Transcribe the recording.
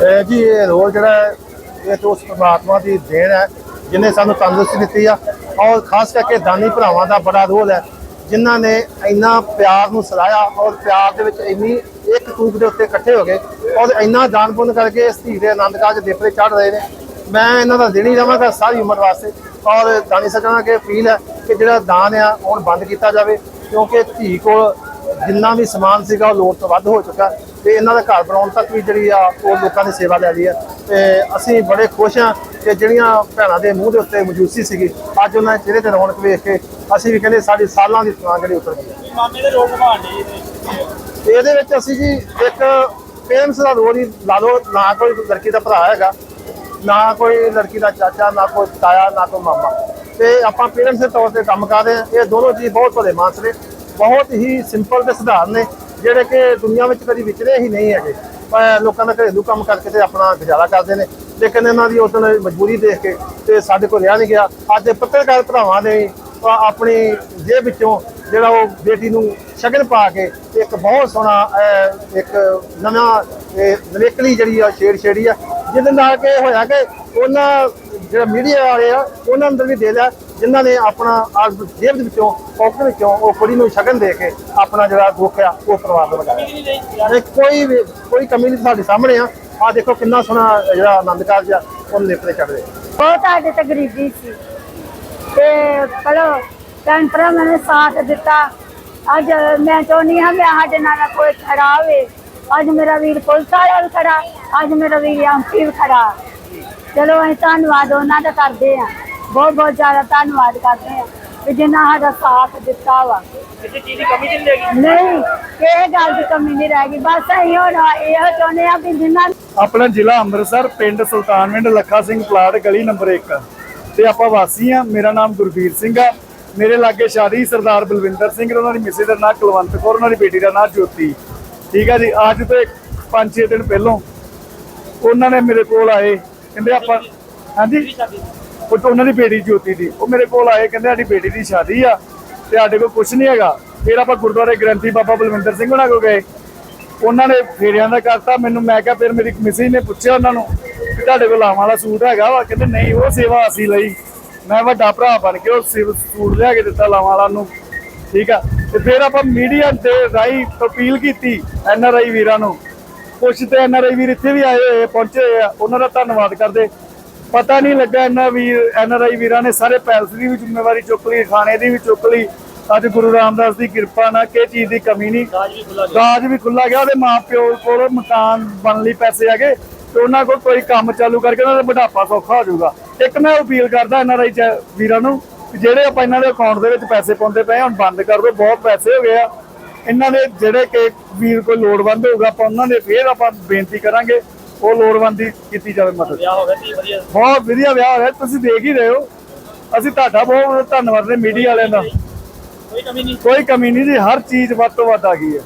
ਇਹ ਜੀ ਇਹ ਰੋਲ ਜਿਹੜਾ ਹੈ, ਇਹ ਤੋਂ ਉਸ ਪਰਮਾਤਮਾ ਦੀ ਦੇਣ ਹੈ ਜਿਨੇ ਸਾਨੂੰ ਤੰਦਰੁਸਤੀ ਦਿੱਤੀ ਆ। ਔਰ ਖਾਸ ਕਰਕੇ ਦਾਨੀ ਭਰਾਵਾਂ ਦਾ ਬੜਾ ਰੋਲ ਹੈ ਜਿਨ੍ਹਾਂ ਨੇ ਇੰਨਾ ਪਿਆਰ ਨੂੰ ਸਲਾਇਆ ਔਰ ਪਿਆਰ ਦੇ ਵਿੱਚ ਇੰਨੀ ਇੱਕ ਤੂਕ ਦੇ ਉੱਤੇ ਇਕੱਠੇ ਹੋ ਗਏ ਔਰ ਇੰਨਾ ਦਾਨ ਪੁੰਨ ਕਰਕੇ ਇਸ ਧੀ ਦੇ ਆਨੰਦ ਕਾਜ ਦੇਪਰੇ ਚੜ ਰਹੇ ਨੇ। ਮੈਂ ਇਹਨਾਂ ਦਾ ਦੇਣੀ ਰਵਾਂਗਾ ਸਾਰੀ ਉਮਰ ਵਾਸਤੇ ਔਰ ਦਾਨੀ ਸੱਜਣਾ ਕੇ ਅਪੀਲ ਹੈ ਕਿ ਜਿਹੜਾ ਦਾਨ ਆ ਹੁਣ ਬੰਦ ਕੀਤਾ ਜਾਵੇ ਕਿਉਂਕਿ ਧੀ ਕੋਲ ਜਿੰਨਾ ਵੀ ਸਮਾਨ ਸੀਗਾ ਉਹ ਲੋੜ ਤੋਂ ਵੱਧ ਹੋ ਚੁੱਕਾ। ਤੇ ਇਹਨਾਂ ਦਾ ਘਰ ਬਣਾਉਣ ਤੱਕ ਵੀ ਜਿਹੜੀ ਆ ਉਹ ਲੋਕਾਂ ਦੀ ਸੇਵਾ ਲੈ ਰਹੀ ਹੈ ਤੇ ਅਸੀਂ ਬੜੇ ਖੁਸ਼ ਹਾਂ ਕਿ ਜਿਹੜੀਆਂ ਭੈਣਾਂ ਦੇ ਮੂੰਹ ਦੇ ਉੱਤੇ ਮੌਜੂਦਗੀ ਸੀਗੀ ਅੱਜ ਉਹਨਾਂ ਦੇ ਚਿਹਰੇ ਤੇ ਰੌਣਕ ਵੇਖ ਕੇ ਅਸੀਂ ਵੀ ਕਹਿੰਦੇ ਸਾਡੀ ਸਾਲਾਂ ਦੀ ਥਕਾਨ ਜਿਹੜੀ ਉਤਰ ਗਈ। ਮਾਮੇ ਦੇ ਤੇ ਇਹਦੇ ਵਿੱਚ ਅਸੀਂ ਜੀ ਇੱਕ ਪੇਰੈਂਟਸ ਦਾ ਰੋਲ ਹੀ ਲਾ ਲਓ ਨਾ ਕੋਈ ਲੜਕੀ ਦਾ ਭਰਾ ਹੈਗਾ ਨਾ ਕੋਈ ਲੜਕੀ ਦਾ ਚਾਚਾ ਨਾ ਕੋਈ ਤਾਇਆ ਨਾ ਕੋਈ ਮਾਮਾ। ਤੇ ਆਪਾਂ ਪੇਰੈਂਟਸ ਦੇ ਤੌਰ ਤੇ ਕੰਮ ਕਰ ਰਹੇ ਹਾਂ। ਇਹ ਦੋਨੋਂ ਜੀ ਬਹੁਤ ਭਲੇ ਮਾਨਸ ਨੇ ਬਹੁਤ ਹੀ ਸਿੰਪਲ ਤੇ ਸਧਾਰਨ ਨੇ। ਜਿਹੜੇ ਕਿ ਦੁਨੀਆ ਵਿੱਚ ਕਦੀ ਵਿਚਰੇ ਹੀ ਨਹੀਂ ਹੈਗੇ। ਲੋਕਾਂ ਦਾ ਘਰੇਲੂ ਕੰਮ ਕਰਕੇ ਤੇ ਆਪਣਾ ਗੁਜ਼ਾਰਾ ਕਰਦੇ ਨੇ। ਲੇਕਿਨ ਇਹਨਾਂ ਦੀ ਉਸ ਦਿਨ ਮਜਬੂਰੀ ਦੇਖ ਕੇ ਤੇ ਸਾਡੇ ਕੋਲ ਰਿਹਾ ਨਹੀਂ ਗਿਆ। ਅੱਜ ਪੱਤਰਕਾਰ ਭਰਾਵਾਂ ਨੇ ਆਪਣੀ ਜੇਬ ਵਿੱਚੋਂ ਜਿਹੜਾ ਉਹ ਬੇਟੀ ਨੂੰ ਸ਼ਗਨ ਪਾ ਕੇ ਇੱਕ ਬਹੁਤ ਸੋਹਣਾ ਇੱਕ ਨਵਾਂ, ਇਹ ਨਵੇਕਲੀ ਜਿਹੜੀ ਆ ਛੇੜ ਛੇੜੀ ਆ ਜਿਹਦੇ ਨਾਲ ਕਿ ਹੋਇਆ ਕਿ ਉਹਨਾਂ ਜਿਹੜਾ ਮੀਡੀਆ ਵਾਲੇ ਆ, ਉਹਨਾਂ ਅੰਦਰ ਵੀ ਦੇ ਲਿਆ ਜਿਨ੍ਹਾਂ ਨੇ ਆਪਣਾ ਆਪ ਜੇਬ ਦੇ ਵਿੱਚੋਂ ਪੌਕਟ ਵਿੱਚੋਂ ਉਹ ਕੁੜੀ ਨੂੰ ਸ਼ਗਨ ਦੇ ਕੇ ਆਪਣਾ ਜਿਹੜਾ ਦੁੱਖ ਆ ਉਹ ਪਰਿਵਾਰ ਨੂੰ ਵਟਾਇਆ ਇਹ ਕੋਈ ਕੋਈ ਕਮੀ ਨਹੀਂ ਸਾਡੇ ਸਾਹਮਣੇ ਆ। ਆ ਦੇਖੋ ਕਿੰਨਾ ਸੋਹਣਾ ਜਿਹੜਾ ਆਨੰਦ ਕਾਰਜ ਆ ਉਹ ਨੇਪਰੇ ਚੜ੍ਹਦੇ ਬਹੁਤ ਸਾਡੇ ਤੇ ਗਰੀਬੀ ਸੀ। ਤੇ ਚਲੋ ਭੈਣ ਭਰਾਵਾਂ ਨੇ ਸਾਥ ਦਿੱਤਾ। ਅੱਜ ਮੈਂ ਚਾਹੁੰਦੀ ਹਾਂ ਵੀ ਸਾਡੇ ਨਾਲ ਕੋਈ ਖੜਾ ਹੋਵੇ। ਅੱਜ ਮੇਰਾ ਵੀਰ ਪੁਲਿਸ ਵਾਲਾ ਵੀ ਖੜਾ। ਅੱਜ ਮੇਰਾ ਵੀਰ ਐਮਪੀ ਵੀ ਖੜਾ। ਚਲੋ ਅਸੀਂ ਧੰਨਵਾਦ ਉਹਨਾਂ ਦਾ ਕਰਦੇ ਹਾਂ। ਬਹੁਤ ਬਹੁਤ ਜ਼ਿਆਦਾ ਧੰਨਵਾਦ ਕਰਦੇ ਹਾਂ ਕਿ ਜਿਨ੍ਹਾਂ ਸਾਡਾ ਸਾਥ ਦਿੱਤਾ ਵਾ। ਕਿਸੇ ਚੀਜ਼ ਦੀ ਕਮੀ ਨਹੀਂ ਲੱਗੀ ਨਹੀਂ ਇਹ ਗੱਲ ਦੀ ਕਮੀ ਨਹੀਂ ਰਹਿ ਗਈ। ਬਸ ਅਸੀਂ ਹੁਣ ਇਹੋ ਚਾਹੁੰਦੇ ਹਾਂ ਵੀ ਜਿਨ੍ਹਾਂ ਆਪਣਾ ਜ਼ਿਲ੍ਹਾ ਅੰਮ੍ਰਿਤਸਰ ਪਿੰਡ ਸੁਲਤਾਨਵਿੰਡ ਲੱਖਾ ਸਿੰਘ ਪਲਾਟ ਗਲੀ ਨੰਬਰ 1 ਤੇ ਆਪਾਂ ਵਾਸੀ ਆ ਮੇਰਾ ਨਾਮ ਗੁਰਬੀਰ ਸਿੰਘ ਆ। ਮੇਰੇ ਲਾਗੇ ਸ਼ਾਦੀ ਸਰਦਾਰ ਬਲਵਿੰਦਰ ਸਿੰਘ ਉਹਨਾਂ ਦੀ ਮਿਸੇ ਦਾ ਨਾਂ ਕੁਲਵੰਤ ਕੌਰ ਉਹਨਾਂ ਦੀ ਬੇਟੀ ਦਾ ਨਾਂ ਜੋਤੀ। ਠੀਕ ਆ ਜੀ ਅੱਜ ਤੋਂ 5-6 ਦਿਨ ਪਹਿਲਾਂ ਉਹਨਾਂ ਨੇ ਮੇਰੇ ਕੋਲ ਆਏ, ਕਹਿੰਦੇ ਆਪਾਂ, ਹਾਂਜੀ? ਉਹ ਉਹਨਾਂ ਦੀ ਬੇਟੀ ਜੋਤੀ ਦੀ, ਉਹ ਮੇਰੇ ਕੋਲ ਆਏ, ਕਹਿੰਦੇ ਸਾਡੀ ਬੇਟੀ ਦੀ ਸ਼ਾਦੀ ਆ, ਤੇ ਸਾਡੇ ਕੋਲ ਕੁਝ ਨਹੀਂ ਹੈਗਾ। ਫਿਰ ਆਪਾਂ ਗੁਰਦੁਆਰੇ ਗ੍ਰੰਥੀ ਬਾਬਾ ਬਲਵਿੰਦਰ ਸਿੰਘ ਉਹਨਾਂ ਕੋਲ ਗਏ। ਉਹਨਾਂ ਨੇ ਫੇਰਿਆਂ ਦਾ ਕਰਤਾ, ਮੈਨੂੰ ਮੈਂ ਕਿਹਾ, ਫਿਰ ਮੇਰੀ ਮਿਸੀ ਨੇ ਪੁੱਛਿਆ ਉਹਨਾਂ ਨੂੰ ਕਿ ਤੁਹਾਡੇ ਕੋਲ ਲਾਵਾਂ ਵਾਲਾ ਸੂਟ ਹੈਗਾ ਵਾ? ਕਹਿੰਦੇ, ਨਹੀਂ, ਉਹ ਸੇਵਾ ਅਸੀਂ ਲਈ। ਮੈਂ ਵੱਡਾ ਭਰਾ ਬਣ ਕੇ ਉਹ ਸੇਵ- ਸੂਟ ਲਿਆ ਕੇ ਦਿੱਤਾ ਲਾਵਾਂ ਵਾਲਾ ਨੂੰ। ਠੀਕ ਆ? ਤੇ ਫਿਰ ਆਪਾਂ ਮੀਡੀਆ ਦੇ ਰਾਹੀਂ ਅਪੀਲ ਕੀਤੀ, ਐਨ ਆਰ ਆਈ ਵੀਰਾਂ ਨੂੰ। ਕੁਛ ਤੇ ਐਨ ਆਰ ਆਈ ਵੀਰ ਇੱਥੇ ਵੀ ਆਏ ਹੋਏ ਆ, ਪਹੁੰਚੇ ਹੋਏ ਆ। ਉਹਨਾਂ ਦਾ ਧੰਨਵਾਦ ਕਰਦੇ। ਪਤਾ ਨਹੀਂ ਲੱਗਾ ਇਹਨਾਂ ਵੀਰ ਐਨ ਆਰ ਆਈ ਵੀਰਾਂ ਨੇ ਸਾਰੇ ਪੈਲਸ ਦੀ ਵੀ ਜ਼ਿੰਮੇਵਾਰੀ ਚੁੱਕ ਲਈ ਖਾਣੇ ਦੀ ਵੀ ਚੁੱਕ ਲਈ। ਅੱਜ ਗੁਰੂ ਰਾਮਦਾਸ ਦੀ ਕਿਰਪਾ ਨਾਲ ਕਿਸੇ ਚੀਜ਼ ਦੀ ਕਮੀ ਨਹੀਂ। ਦਾਜ ਵੀ ਖੁੱਲਾ ਗਿਆ। ਉਹਦੇ ਮਾਪਿਓ ਕੋਲ ਮਕਾਨ ਬਣ ਲਈ ਪੈਸੇ ਹੈਗੇ। ਤੇ ਉਹਨਾਂ ਕੋਲ ਕੋਈ ਕੰਮ ਚਾਲੂ ਕਰਕੇ ਉਹਨਾਂ ਦਾ ਬੁਢਾਪਾ ਸੌਖਾ ਹੋ ਜਾਊਗਾ। ਇੱਕ ਮੈਂ ਅਪੀਲ ਕਰਦਾ ਇਹਨਾਂ ਰਾਈ ਵੀਰਾਂ ਨੂੰ ਕਿ ਜਿਹੜੇ ਆਪਾਂ ਇਹਨਾਂ ਦੇ ਅਕਾਊਂਟ ਦੇ ਵਿੱਚ ਪੈਸੇ ਪਾਉਂਦੇ ਪਏ ਆ, ਹੁਣ ਬੰਦ ਕਰ ਦਿਓ ਬਹੁਤ ਪੈਸੇ ਹੋ ਗਏ ਆ। ਇਹਨਾਂ ਦੇ ਜਿਹੜੇ ਕਿ ਵੀਰ ਕੋਈ ਲੋੜਵੰਦ ਹੋਊਗਾ ਆਪਾਂ ਉਹਨਾਂ ਦੇ ਫੇਰ ਆਪਾਂ ਬੇਨਤੀ ਕਰਾਂਗੇ ਉਹ ਲੋੜਵੰਦੀ ਕੀਤੀ ਜਾਵੇ ਮਦਦ। ਵਿਆਹ ਹੋ ਗਿਆ ਸੀ ਵਧੀਆ। ਬਹੁਤ ਵਧੀਆ ਵਿਆਹ ਹੋਇਆ ਤੁਸੀਂ ਦੇਖ ਹੀ ਰਹੇ ਹੋ। ਅਸੀਂ ਤੁਹਾਡਾ ਬਹੁਤ ਬਹੁਤ ਧੰਨਵਾਦ ਨੇ ਮੀਡੀਆ ਵਾਲਿਆਂ ਦਾ। ਕੋਈ ਕਮੀ ਨਹੀਂ। ਕੋਈ ਕਮੀ ਨਹੀਂ ਜੀ ਹਰ ਚੀਜ਼ ਵੱਧ ਤੋਂ ਵੱਧ ਆ ਗਈ ਹੈ।